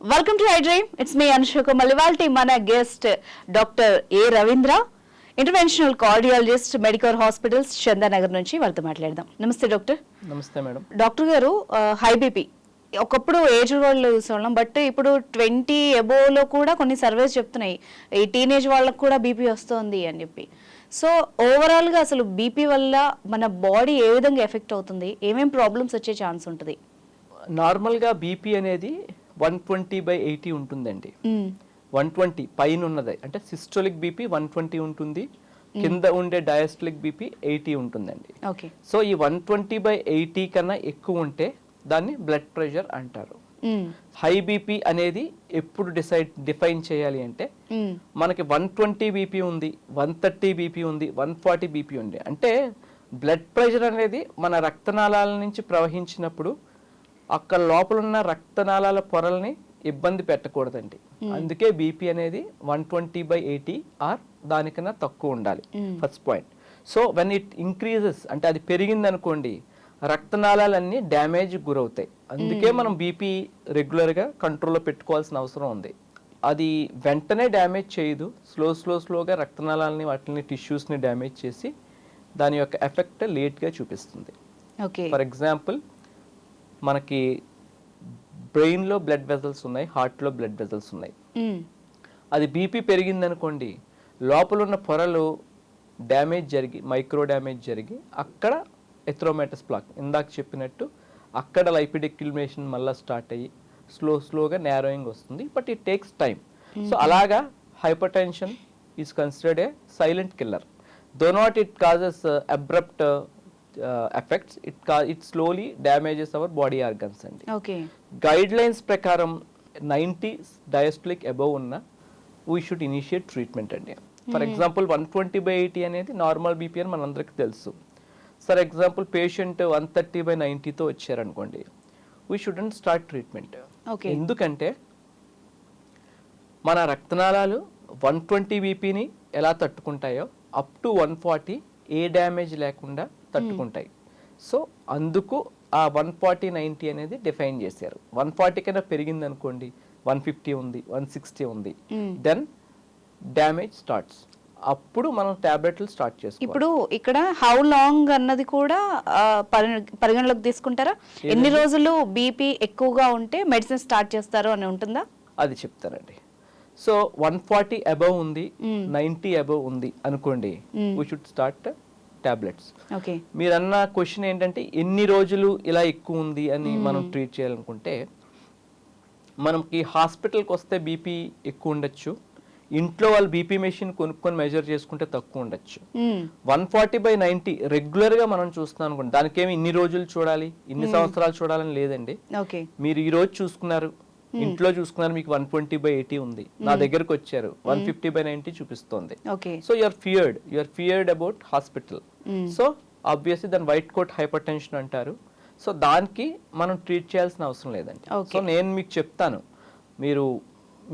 Welcome to I dream it's me Anushaka మలివాల్టి మన guest doctor A Ravindra interventional cardiologist medical hospitals Chandanagar నుంచి వాళ్ళతో మాట్లాడదాం. నమస్తే doctor నమస్తే మేడం. డాక్టర్ గారు హై బీపీ ఒకప్పుడు ఏజ్ వాళ్ళు చూసేవాళ్ళం బట్ ఇప్పుడు ట్వంటీ లో కూడా కొన్ని సర్వేస్ చెప్తున్నాయి. ఈ టీనేజ్ వాళ్ళకు కూడా బీపీ వస్తుంది అని చెప్పి. సో ఓవరాల్గా అసలు బీపీ వల్ల మన బాడీ ఏ విధంగా ఎఫెక్ట్ అవుతుంది? ఏమేం ప్రాబ్లమ్స్ వచ్చే ఛాన్స్ ఉంటుంది? నార్మల్గా బీపీ అనేది వన్ ట్వంటీ బై ఎయిటీ ఉంటుందండి. వన్ ట్వంటీ పైన ఉన్నది అంటే సిస్టోలిక్ బీపీ వన్ ట్వంటీ ఉంటుంది. కింద ఉండే డయాస్టలిక్ బీపీ ఎయిటీ ఉంటుందండి. ఓకే సో ఈ వన్ ట్వంటీ బై ఎయిటీ కన్నా ఎక్కువ ఉంటే దాన్ని బ్లడ్ ప్రెషర్ అంటారు. హై బీపీ అనేది ఎప్పుడు డిసైడ్ డిఫైన్ చేయాలి అంటే. మనకి వన్ ట్వంటీ బీపీ ఉంది వన్ థర్టీ బీపీ ఉంది వన్ ఫార్టీ బీపీ ఉంది. అంటే బ్లడ్ ప్రెషర్ అనేది మన రక్తనాళాల నుంచి ప్రవహించినప్పుడు అక్కడ లోపల ఉన్న రక్తనాళాల పొరల్ని ఇబ్బంది పెట్టకూడదండి. అందుకే బీపీ అనేది one twenty by eighty or దానికన్నా తక్కువ ఉండాలి. First point so when it increases అంటే అది పెరిగింది అనుకోండి రక్తనాళాలన్నీ డ్యామేజ్ గురవుతాయి. అందుకే మనం బీపీ రెగ్యులర్గా కంట్రోల్లో పెట్టుకోవాల్సిన అవసరం ఉంది. అది వెంటనే డ్యామేజ్ చేయదు. స్లో స్లో స్లోగా రక్తనాళాలని వాటిని టిష్యూస్ని డ్యామేజ్ చేసి దాని యొక్క ఎఫెక్ట్ లేట్గా చూపిస్తుంది. ఓకే. ఫర్ ఎగ్జాంపుల్ మనకి బ్రెయిన్లో బ్లడ్ వెజల్స్ ఉన్నాయి హార్ట్లో బ్లడ్ వెజల్స్ ఉన్నాయి. అది బీపీ పెరిగిందనుకోండి లోపల ఉన్న పొరలు డ్యామేజ్ జరిగి మైక్రో డ్యామేజ్ జరిగి అక్కడ ఎథ్రోమాటస్ ప్లాక్ ఇందాక చెప్పినట్టు అక్కడ లైపిడిక్యులేషన్ మళ్ళీ స్టార్ట్ అయ్యి స్లో స్లోగా నేరోయింగ్ వస్తుంది but it takes time so అలాగా hyper tension is considered a silent killer though not it causes abrupt effects it కా it slowly damages our body organs అండి ఓకే గైడ్ లైన్స్ ప్రకారం ninety diastolic above ఉన్న we should initiate treatment అండి for example one twenty by eighty అనేది normal BP అని మనందరికీ తెలుసు. For example patient one thirty by నైంటీతో వచ్చారనుకోండి we shouldn't start treatment okay ఎందుకంటే మన రక్తనాళాలు వన్ ట్వంటీ బీపీని ఎలా తట్టుకుంటాయో up to one forty a damage లేకుండా తట్టుకుంటాయి. సో అందుకు ఆ వన్ ఫార్టీ నైంటీ అనేది డిఫైన్ చేశారు. వన్ ఫార్టీ కన్నా పెరిగింది అనుకోండి వన్ ఫిఫ్టీ ఉంది వన్ సిక్స్టీ ఉంది. దెన్ డ్యామేజ్ స్టార్ట్స్ అప్పుడు మనం టాబ్లెట్లు స్టార్ట్ చేసుకోవాలి. ఇప్పుడు ఇక్కడ హౌ లాంగ్ అన్నది కూడా పరిగణలోకి తీసుకుంటారా? ఎన్ని రోజులు బీపీ ఎక్కువగా ఉంటే మెడిసిన్ స్టార్ట్ చేస్తారు అని ఉంటుందా? అది చెప్తానండి. సో వన్ ఫార్టీ అబవ్ ఉంది మ్మ్. నైంటీ అబవ్ ఉంది అనుకోండి. We should start tablets okay. మీరు అన్న క్వశ్చన్ ఏంటంటే ఎన్ని రోజులు ఇలా ఎక్కువ ఉంది అని మనం ట్రీట్ చేయాలనుకుంటే మనకి హాస్పిటల్కి వస్తే బీపీ ఎక్కువ ఉండొచ్చు. ఇంట్లో వాళ్ళు బీపీ మెషిన్ కొనుక్కొని మెజర్ చేసుకుంటే తక్కువ ఉండొచ్చు. వన్ ఫార్టీ బై నైంటీ రెగ్యులర్గా మనం చూస్తున్నాం అనుకోండి. దానికేమి ఇన్ని రోజులు చూడాలి ఇన్ని సంవత్సరాలు చూడాలని లేదండి. ఓకే. మీరు ఈ రోజు చూసుకున్నారు ఇంట్లో చూసుకున్నారు మీకు వన్ ట్వంటీ బై ఎయిటీ ఉంది. నా దగ్గరకు వచ్చారు వన్ ఫిఫ్టీ బై నైంటీ చూపిస్తోంది. Okay. So you're feared you're feared about hospital. So obviously దాని వైట్ కోట్ హైపర్ టెన్షన్ అంటారు. సో దానికి మనం ట్రీట్ చేయాల్సిన అవసరం లేదండి. సో నేను మీకు చెప్తాను మీరు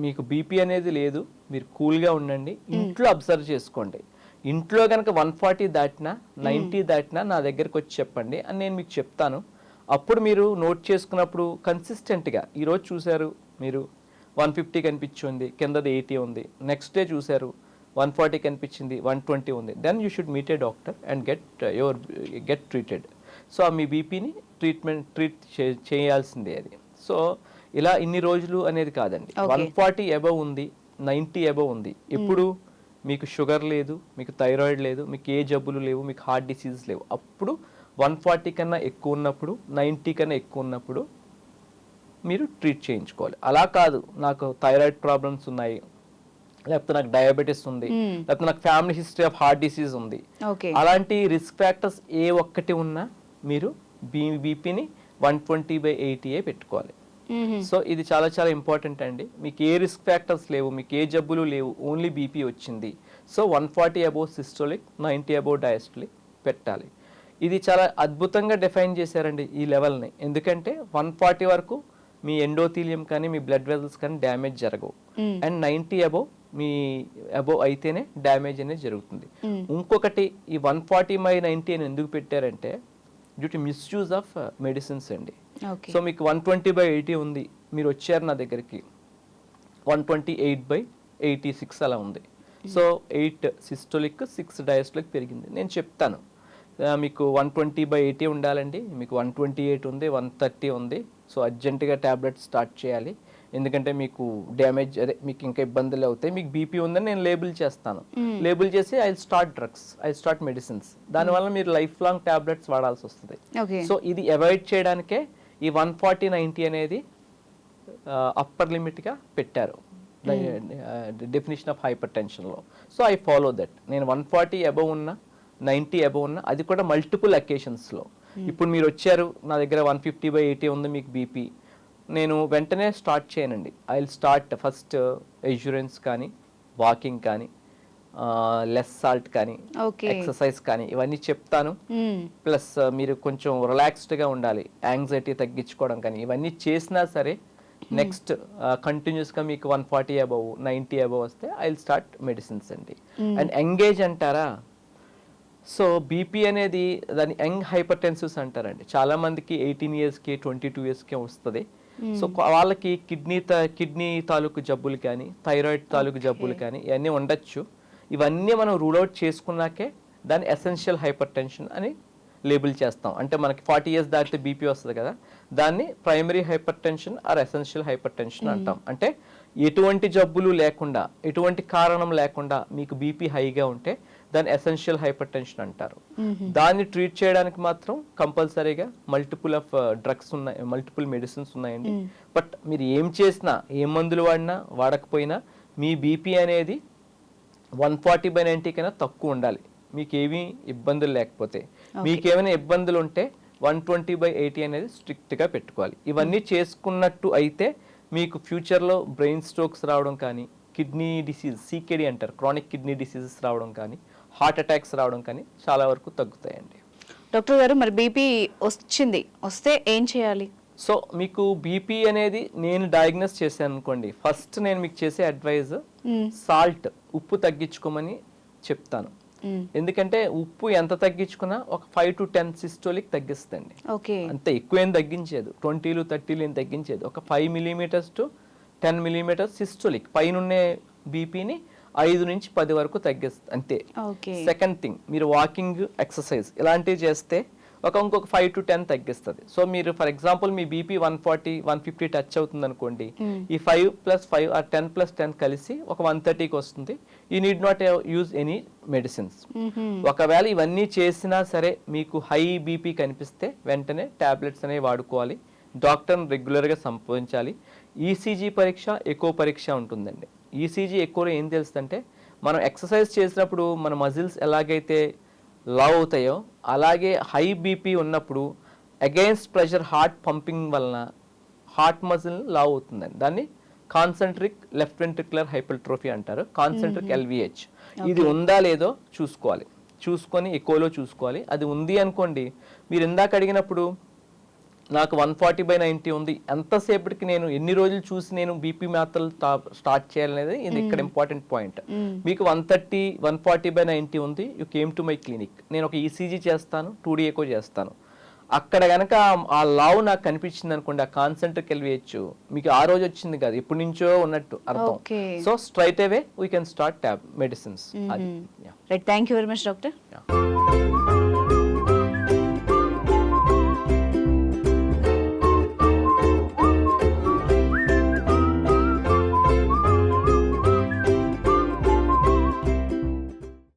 మీకు బీపీ అనేది లేదు మీరు కూల్గా ఉండండి ఇంట్లో అబ్జర్వ్ చేసుకోండి. ఇంట్లో కనుక వన్ ఫార్టీ దాటినా నైంటీ దాటినా నా దగ్గరకు వచ్చి చెప్పండి అని నేను మీకు చెప్తాను. అప్పుడు మీరు నోట్ చేసుకున్నప్పుడు కన్సిస్టెంట్గా ఈరోజు చూశారు మీరు వన్ ఫిఫ్టీ కనిపించింది కిందది ఎయిటీ ఉంది నెక్స్ట్ డే చూశారు వన్ ఫార్టీ కనిపించింది వన్ ట్వంటీ ఉంది. Then you should meet a doctor and get your get treated so మీ బీపీని ట్రీట్మెంట్ ట్రీట్ చేయాల్సిందే అది. సో ఇలా ఇన్ని రోజులు అనేది కాదండి. వన్ ఫార్టీ అబవ్ ఉంది నైంటీ అబవ్ ఉంది. ఎప్పుడు మీకు షుగర్ లేదు మీకు థైరాయిడ్ లేదు మీకు ఏ జబ్బులు లేవు మీకు హార్ట్ డిసీజెస్ లేవు. అప్పుడు వన్ ఫార్టీ కన్నా ఎక్కువ ఉన్నప్పుడు నైంటీ కన్నా ఎక్కువ ఉన్నప్పుడు మీరు ట్రీట్ చేయించుకోవాలి. అలా కాదు. నాకు థైరాయిడ్ ప్రాబ్లమ్స్ ఉన్నాయి లేకపోతే నాకు డయాబెటీస్ ఉంది. లేకపోతే నాకు family history of heart disease ఉంది. అలాంటి రిస్క్ ఫ్యాక్టర్స్ ఏ ఒక్కటి ఉన్నా మీరు బీ బీపీని వన్ ట్వంటీ బై ఎయిటీఏ పెట్టుకోవాలి. సో ఇది చాలా చాలా ఇంపార్టెంట్ అండి. మీకు ఏ రిస్క్ ఫ్యాక్టర్స్ లేవు మీకు ఏ జబ్బులు లేవు ఓన్లీ బీపీ వచ్చింది. So one forty above systolic ninety above diastolic పెట్టాలి. ఇది చాలా అద్భుతంగా డిఫైన్ చేశారండి ఈ లెవెల్ని ఎందుకంటే వన్ ఫార్టీ వరకు మీ ఎండోథీలియం కానీ మీ బ్లడ్ వెజల్స్ కానీ డ్యామేజ్ జరగవు. అండ్ నైంటీ అబోవ్ మీ అబోవ్ అయితేనే డ్యామేజ్ అనేది జరుగుతుంది. మ్మ్. ఇంకొకటి ఈ వన్ ఫార్టీ బై నైంటీ అని ఎందుకు పెట్టారంటే due to misuse of medicines అండి. సో మీకు వన్ ట్వంటీ బై ఎయిటీ ఉంది. మీరు వచ్చారు నా దగ్గరికి. One twenty eight by eighty six అలా ఉంది. So eight systolic six diastolic పెరిగింది. నేను చెప్తాను. మీకు వన్ ట్వంటీ బై ఎయిటీ ఉండాలండి. మీకు వన్ ట్వంటీ ఎయిట్ ఉంది వన్ థర్టీ ఉంది. సో అర్జెంటుగా ట్యాబ్లెట్ స్టార్ట్ చేయాలి. ఎందుకంటే మీకు డ్యామేజ్ అదే మీకు ఇంకా ఇబ్బందులు అవుతాయి. మీకు బీపీ ఉందని నేను లేబుల్ చేస్తాను. లేబుల్ చేసి I start drugs I start medicines. దానివల్ల మీరు లైఫ్ లాంగ్ ట్యాబ్లెట్స్ వాడాల్సి వస్తుంది. సో ఇది అవాయిడ్ చేయడానికే ఈ వన్ ఫార్టీ నైంటీ అనేది అప్పర్ లిమిట్గా పెట్టారు. డెఫినేషన్ ఆఫ్ హైపర్ టెన్షన్లో సో ఐ ఫాలో దట్ నేను వన్ ఫార్టీ అబవ్ ఉన్న నైంటీ అబవ్ ఉన్న అది కూడా మల్టిపుల్ అకేషన్స్లో ఇప్పుడు మీరు వచ్చారు నా దగ్గర వన్ ఫిఫ్టీ బై ఎయిటీ ఉంది మీకు బీపీ నేను వెంటనే స్టార్ట్ చేయనండి. I will start first assurance కానీ వాకింగ్ కానీ లెస్ సాల్ట్ కానీ ఎక్సర్సైజ్ కానీ ఇవన్నీ చెప్తాను. ప్లస్ మీరు కొంచెం రిలాక్స్డ్గా ఉండాలి యాంగ్జైటీ తగ్గించుకోవడం కానీ ఇవన్నీ చేసినా సరే నెక్స్ట్ కంటిన్యూస్గా మీకు one forty above ninety above వస్తే ఐ విల్ స్టార్ట్ మెడిసిన్స్ అండి అండ్ ఎంగేజ్ అంటారా? సో బీపీ అనేది దాని యంగ్ హైపర్ టెన్సివ్స్ అంటారండి. చాలా మందికి ఎయిటీన్ ఇయర్స్కి ట్వంటీ టూ ఇయర్స్కి వస్తుంది. సో వాళ్ళకి కిడ్నీ కిడ్నీ తాలూకు జబ్బులు కానీ థైరాయిడ్ తాలూకు జబ్బులు కానీ ఇవన్నీ ఉండొచ్చు. ఇవన్నీ మనం రూల్ అవుట్ చేసుకున్నాకే దాన్ని ఎసెన్షియల్ హైపర్ టెన్షన్ అని లేబుల్ చేస్తాం. అంటే మనకి ఫార్టీ ఇయర్స్ దాటితే బీపీ వస్తుంది కదా దాన్ని primary hyper tension or essential hyper tension అంటాం. అంటే ఎటువంటి జబ్బులు లేకుండా ఎటువంటి కారణం లేకుండా మీకు బీపీ హైగా ఉంటే దాన్ని ఎసెన్షియల్ హైపర్ టెన్షన్ అంటారు దాన్ని ట్రీట్ చేయడానికి మాత్రం కంపల్సరీగా మల్టిపుల్ ఆఫ్ డ్రగ్స్ ఉన్నాయి మల్టిపుల్ మెడిసిన్స్ ఉన్నాయండి. బట్ మీరు ఏం చేసినా ఏ మందులు వాడినా వాడకపోయినా మీ బీపీ అనేది వన్ ఫార్టీ బై నైంటీ కన్నా తక్కువ ఉండాలి. మీకు ఏమీ ఇబ్బందులు లేకపోతే. మీకు ఏమైనా ఇబ్బందులు ఉంటే వన్ ట్వంటీ బై ఎయిటీ అనేది స్ట్రిక్ట్గా పెట్టుకోవాలి. ఇవన్నీ చేసుకున్నట్టు అయితే మీకు ఫ్యూచర్లో బ్రెయిన్ స్ట్రోక్స్ రావడం కానీ కిడ్నీ డిసీజ్ సీకెడి అంటారు క్రానిక్ కిడ్నీ డిసీజెస్ రావడం కానీ హార్ట్ అటాక్స్ రావడం కానీ చాలా వరకు తగ్గుతాయండి. డాక్టర్ గారు మరి బీపీ వచ్చింది. వస్తే ఏం చేయాలి? సో మీకు బీపీ అనేది నేను డయాగ్నోస్ చేశాను అనుకోండి ఫస్ట్ నేను మీకు చేసే అడ్వైజ్. సాల్ట్. ఉప్పు తగ్గించుకోమని చెప్తాను. ఎందుకంటే ఉప్పు ఎంత తగ్గించుకున్నా ఒక ఫైవ్ టు టెన్ సిస్టోలిక్ తగ్గిస్తుంది ఓకే. అంతే ఎక్కువ ఏం తగ్గించేది. ట్వంటీలు థర్టీలు ఏం తగ్గించేది. ఒక five millimetres to ten millimetres systolic పైన బీపీని ఐదు నుంచి పది వరకు తగ్గిస్తుంది అంతే. సెకండ్ థింగ్ మీరు వాకింగ్ ఎక్సర్సైజ్ ఇలాంటివి చేస్తే ఒక ఇంకొక ఫైవ్ టు టెన్ తగ్గిస్తుంది. సో మీరు for example me BP one forty one fifty touch అవుతుంది అనుకోండి ఈ five plus five or ten plus ten కలిసి ఒక వన్ థర్టీకి వస్తుంది. You need not use any medicines ఒకవేళ ఇవన్నీ చేసినా సరే మీకు హై బీపీ కనిపిస్తే వెంటనే టాబ్లెట్స్ అనేవి వాడుకోవాలి. డాక్టర్ని రెగ్యులర్గా సంప్రదించాలి. ఈసీజీ పరీక్ష ఎక్కువ పరీక్ష ఉంటుందండి. ఈసీజీ ఎక్కువలో ఏం తెలుస్తుందంటే మనం ఎక్సర్సైజ్ చేసినప్పుడు మన మజిల్స్ ఎలాగైతే లావ్ అవుతాయో అలాగే హై బీపీ ఉన్నప్పుడు అగైన్స్ ప్రెషర్ హార్ట్ పంపింగ్ వలన హార్ట్ మజిల్ లావ్ అవుతుందండి. దాన్ని కాన్సెంట్రిక్ లెఫ్ట్ వెంట్రికులర్ హైపర్ట్రోఫీ అంటారు. కాన్సెంట్రిక్ ఎల్విహెచ్ ఇది ఉందా లేదో చూసుకోవాలి. చూసుకొని ఎక్కువలో చూసుకోవాలి. అది ఉంది అనుకోండి మీరు ఇందాక అడిగినప్పుడు నాకు వన్ ఫార్టీ బై నైంటీ ఉంది. ఎంతసేపటికి నేను ఎన్ని రోజులు చూసి నేను బీపీ మాత్రలు స్టార్ట్ చేయాలనేది ఇది ఇక్కడ ఇంపార్టెంట్ పాయింట్ మీకు one thirty one forty by ninety ఉంది. You came to my clinic నేను ఒక ఈసీజీ చేస్తాను టూ డీ ఎకో చేస్తాను. అక్కడ గనక ఆ- లావ్ నాకు కనిపించింది అనుకోండి ఆ కాన్సెంట్కి వెళ్ళివేయచ్చు మీకు ఆ రోజు వచ్చింది కాదు ఎప్పటి నుంచో ఉన్నట్టు అర్థం. So straight away we can start tab medicines thank you very much doctor.